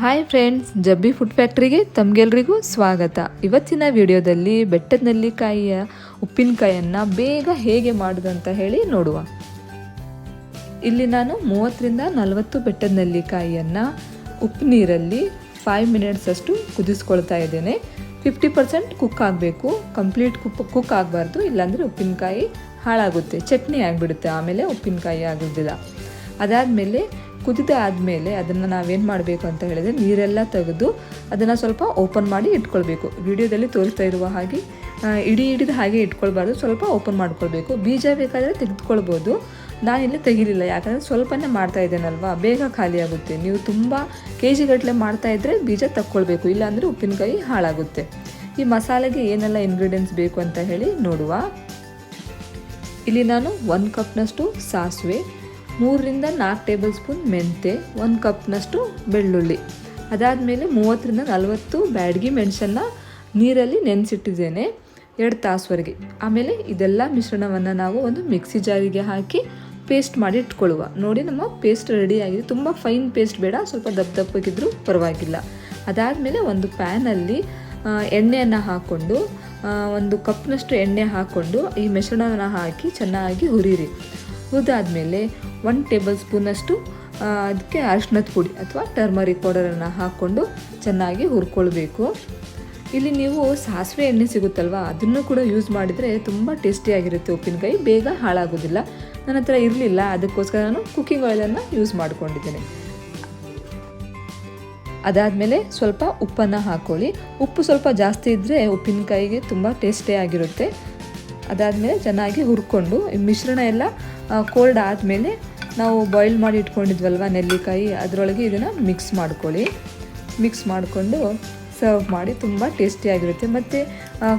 Hi friends ಜಬ್ಬಿ food ಫ್ಯಾಕ್ಟ್ರಿಗೆ ತಮಗೆಲ್ರಿಗೂ ಸ್ವಾಗತ. ಇವತ್ತಿನ ವಿಡಿಯೋದಲ್ಲಿ ಬೆಟ್ಟದ ನೆಲ್ಲಿಕಾಯಿಯ ಉಪ್ಪಿನಕಾಯಿಯನ್ನು ಬೇಗ ಹೇಗೆ ಮಾಡೋದು ಅಂತ ಹೇಳಿ ನೋಡುವ. ಇಲ್ಲಿ ನಾನು ಮೂವತ್ತರಿಂದ ನಲವತ್ತು ಬೆಟ್ಟದ ನೆಲ್ಲಿಕಾಯಿಯನ್ನು ಉಪ್ಪು ನೀರಲ್ಲಿ ಫೈವ್ ಮಿನಿಟ್ಸ್ ಅಷ್ಟು ಕುದಿಸ್ಕೊಳ್ತಾ ಇದ್ದೇನೆ. ಫಿಫ್ಟಿ ಪರ್ಸೆಂಟ್ ಕುಕ್ ಆಗಬೇಕು. ಕಂಪ್ಲೀಟ್ ಕುಕ್ ಕುಕ್ ಆಗಬಾರ್ದು, ಇಲ್ಲಾಂದರೆ ಉಪ್ಪಿನಕಾಯಿ ಹಾಳಾಗುತ್ತೆ. ಚಟ್ನಿ ಆಗಿಬಿಡುತ್ತೆ, ಆಮೇಲೆ ಉಪ್ಪಿನಕಾಯಿ ಆಗೋದಿಲ್ಲ. ಅದಾದಮೇಲೆ ಕುದಿದ ಆದಮೇಲೆ ಅದನ್ನು ನಾವೇನು ಮಾಡಬೇಕು ಅಂತ ಹೇಳಿದರೆ ನೀರೆಲ್ಲ ತೆಗೆದು ಅದನ್ನು ಸ್ವಲ್ಪ ಓಪನ್ ಮಾಡಿ ಇಟ್ಕೊಳ್ಬೇಕು. ವಿಡಿಯೋದಲ್ಲಿ ತೋರಿಸ್ತಾ ಇರುವ ಹಾಗೆ ಇಡೀ ಹಿಡಿದು ಹಾಗೆ ಇಟ್ಕೊಳ್ಬಾರ್ದು. ಸ್ವಲ್ಪ ಓಪನ್ ಮಾಡ್ಕೊಳ್ಬೇಕು. ಬೀಜ ಬೇಕಾದರೆ ತೆಗೆದುಕೊಳ್ಬೋದು. ನಾನಿಲ್ಲಿ ತೆಗಿಲಿಲ್ಲ. ಯಾಕಂದರೆ ಸ್ವಲ್ಪನೇ ಮಾಡ್ತಾ ಇದ್ದೇನಲ್ವಾ? ಬೇಗ ಖಾಲಿಯಾಗುತ್ತೆ ನೀವು ತುಂಬ ಕೆ ಜಿಗಟ್ಟಲೆ ಮಾಡ್ತಾ ಇದ್ದರೆ ಬೀಜ ತಕ್ಕೊಳ್ಬೇಕು. ಇಲ್ಲಾಂದರೆ ಉಪ್ಪಿನಕಾಯಿ ಹಾಳಾಗುತ್ತೆ. ಈ ಮಸಾಲೆಗೆ ಏನೆಲ್ಲ ಇಂಗ್ರೀಡಿಯೆಂಟ್ಸ್ ಬೇಕು ಅಂತ ಹೇಳಿ ನೋಡುವ. ಇಲ್ಲಿ ನಾನು ಒಂದು ಕಪ್ನಷ್ಟು ಸಾಸಿವೆ ಮೂರರಿಂದ ನಾಲ್ಕು ಟೇಬಲ್ ಸ್ಪೂನ್ ಮೆಂತೆ, ಒಂದು ಕಪ್ನಷ್ಟು ಬೆಳ್ಳುಳ್ಳಿ. ಅದಾದಮೇಲೆ ಮೂವತ್ತರಿಂದ ನಲವತ್ತು ಬ್ಯಾಡಗಿ ಮೆಣಸನ್ನು ನೀರಲ್ಲಿ ನೆನೆಸಿಟ್ಟಿದ್ದೇನೆ ಎರಡು ತಾಸುವರೆಗೆ. ಆಮೇಲೆ ಇದೆಲ್ಲ ಮಿಶ್ರಣವನ್ನು ನಾವು ಒಂದು ಮಿಕ್ಸಿ ಜಾರಿಗೆ ಹಾಕಿ ಪೇಸ್ಟ್ ಮಾಡಿ ಇಟ್ಕೊಳ್ಳುವ. ನೋಡಿ ನಮ್ಮ ಪೇಸ್ಟ್ ರೆಡಿ ಆಗಿದೆ. ತುಂಬ ಫೈನ್ ಪೇಸ್ಟ್ ಬೇಡ, ಸ್ವಲ್ಪ ದಪ್ಪ ದಪ್ಪಗಿದ್ರೂ ಪರವಾಗಿಲ್ಲ. ಅದಾದಮೇಲೆ ಒಂದು ಪ್ಯಾನಲ್ಲಿ ಎಣ್ಣೆಯನ್ನು ಹಾಕ್ಕೊಂಡು ಒಂದು ಕಪ್ನಷ್ಟು ಎಣ್ಣೆ ಹಾಕ್ಕೊಂಡು ಈ ಮಿಶ್ರಣವನ್ನು ಹಾಕಿ ಚೆನ್ನಾಗಿ ಹುರಿರಿ. ಹುರಿದಾದ್ಮೇಲೆ ಒನ್ ಟೇಬಲ್ ಸ್ಪೂನಷ್ಟು ಅದಕ್ಕೆ ಅರಿಶಿನದ ಪುಡಿ ಅಥವಾ ಟರ್ಮರಿಕ್ ಪೌಡರನ್ನು ಹಾಕ್ಕೊಂಡು ಚೆನ್ನಾಗಿ ಹುರ್ಕೊಳ್ಬೇಕು. ಇಲ್ಲಿ ನೀವು ಸಾಸಿವೆ ಎಣ್ಣೆ ಸಿಗುತ್ತಲ್ವಾ, ಅದನ್ನು ಕೂಡ ಯೂಸ್ ಮಾಡಿದರೆ ತುಂಬ ಟೇಸ್ಟಿಯಾಗಿರುತ್ತೆ ಉಪ್ಪಿನಕಾಯಿ, ಬೇಗ ಹಾಳಾಗೋದಿಲ್ಲ. ನನ್ನ ಹತ್ರ ಇರಲಿಲ್ಲ, ಅದಕ್ಕೋಸ್ಕರ ನಾನು ಕುಕ್ಕಿಂಗ್ ಆಯಿಲನ್ನು ಯೂಸ್ ಮಾಡ್ಕೊಂಡಿದ್ದೇನೆ. ಅದಾದಮೇಲೆ ಸ್ವಲ್ಪ ಉಪ್ಪನ್ನು ಹಾಕ್ಕೊಳ್ಳಿ ಉಪ್ಪು ಸ್ವಲ್ಪ ಜಾಸ್ತಿ ಇದ್ದರೆ ಉಪ್ಪಿನಕಾಯಿಗೆ ತುಂಬ ಟೇಸ್ಟೇ ಆಗಿರುತ್ತೆ. ಅದಾದಮೇಲೆ ಚೆನ್ನಾಗಿ ಹುರ್ಕೊಂಡು ಮಿಶ್ರಣ ಎಲ್ಲ ಕೋಲ್ಡ್ ಆದಮೇಲೆ ನಾವು ಬಾಯ್ಲ್ ಮಾಡಿ ಇಟ್ಕೊಂಡಿದ್ವಲ್ವ ನೆಲ್ಲಿಕಾಯಿ, ಅದರೊಳಗೆ ಇದನ್ನು ಮಿಕ್ಸ್ ಮಾಡ್ಕೊಳ್ಳಿ. ಮಿಕ್ಸ್ ಮಾಡಿಕೊಂಡು ಸರ್ವ್ ಮಾಡಿ ತುಂಬ ಟೇಸ್ಟಿಯಾಗಿರುತ್ತೆ ಮತ್ತು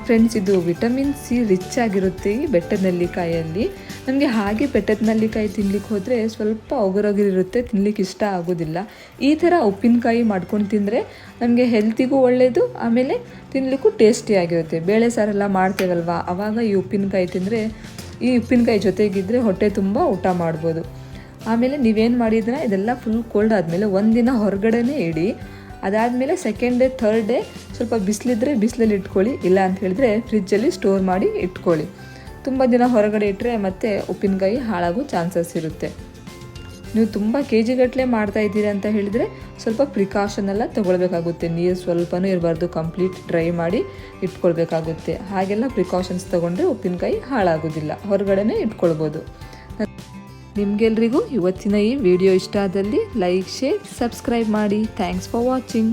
ಫ್ರೆಂಡ್ಸ್ ಇದು ವಿಟಮಿನ್ ಸಿ ರಿಚ್ ಆಗಿರುತ್ತೆ ಈ ಬೆಟ್ಟದ ನೆಲ್ಲಿಕಾಯಲ್ಲಿ ನಮಗೆ ಹಾಗೆ ಬೆಟ್ಟದ ನೆಲ್ಲಿಕಾಯಿ ತಿನ್ಲಿಕ್ಕೆ ಹೋದರೆ ಸ್ವಲ್ಪ ಒಗರೊಗರಿರುತ್ತೆ, ತಿನ್ಲಿಕ್ಕೆ ಇಷ್ಟ ಆಗೋದಿಲ್ಲ. ಈ ಥರ ಉಪ್ಪಿನಕಾಯಿ ಮಾಡ್ಕೊಂಡು ತಿಂದರೆ ನಮಗೆ ಹೆಲ್ತಿಗೂ ಒಳ್ಳೆಯದು ಆಮೇಲೆ ತಿನ್ನಲಿಕ್ಕೂ ಟೇಸ್ಟಿಯಾಗಿರುತ್ತೆ ಬೇಳೆ ಸಾರೆಲ್ಲ ಮಾಡ್ತೇವಲ್ವ? ಆವಾಗ ಈ ಉಪ್ಪಿನಕಾಯಿ ತಿಂದರೆ, ಈ ಉಪ್ಪಿನಕಾಯಿ ಜೊತೆಗಿದ್ದರೆ ಹೊಟ್ಟೆ ತುಂಬ ಊಟ ಮಾಡ್ಬೋದು. ಆಮೇಲೆ ನೀವೇನು ಮಾಡಿದ್ರೆ ಇದೆಲ್ಲ ಫುಲ್ ಕೋಲ್ಡ್ ಆದಮೇಲೆ ಒಂದಿನ ಹೊರಗಡೆನೇ ಇಡಿ. ಅದಾದಮೇಲೆ ಸೆಕೆಂಡ್ ಡೇ ಥರ್ಡ್ ಡೇ ಸ್ವಲ್ಪ ಬಿಸಿಲಿದ್ರೆ ಬಿಸಿಲಲ್ಲಿ ಇಟ್ಕೊಳ್ಳಿ, ಇಲ್ಲ ಅಂತ ಹೇಳಿದ್ರೆ ಫ್ರಿಜ್ಜಲ್ಲಿ ಸ್ಟೋರ್ ಮಾಡಿ ಇಟ್ಕೊಳ್ಳಿ. ತುಂಬ ದಿನ ಹೊರಗಡೆ ಇಟ್ಟರೆ ಮತ್ತೆ ಉಪ್ಪಿನಕಾಯಿ ಹಾಳಾಗೋ ಚಾನ್ಸಸ್ ಇರುತ್ತೆ. ನೀವು ತುಂಬ ಕೆ ಜಿಗಟ್ಟಲೆ ಮಾಡ್ತಾ ಇದ್ದೀರಿ ಅಂತ ಹೇಳಿದರೆ ಸ್ವಲ್ಪ ಪ್ರಿಕಾಷನ್ ಎಲ್ಲ ತೊಗೊಳ್ಬೇಕಾಗುತ್ತೆ. ನೀರು ಸ್ವಲ್ಪನೂ ಇರಬಾರ್ದು ಕಂಪ್ಲೀಟ್ ಡ್ರೈ ಮಾಡಿ ಇಟ್ಕೊಳ್ಬೇಕಾಗುತ್ತೆ. ಹಾಗೆಲ್ಲ ಪ್ರಿಕಾಷನ್ಸ್ ತೊಗೊಂಡ್ರೆ ಉಪ್ಪಿನಕಾಯಿ ಹಾಳಾಗೋದಿಲ್ಲ. ಹೊರಗಡೆನೇ ಇಟ್ಕೊಳ್ಬೋದು. ನಿಮಗೆಲ್ರಿಗೂ ಇವತ್ತಿನ ಈ ವಿಡಿಯೋ ಇಷ್ಟ ಆದಲ್ಲಿ ಲೈಕ್ ಶೇರ್ ಸಬ್ಸ್ಕ್ರೈಬ್ ಮಾಡಿ. Thanks for watching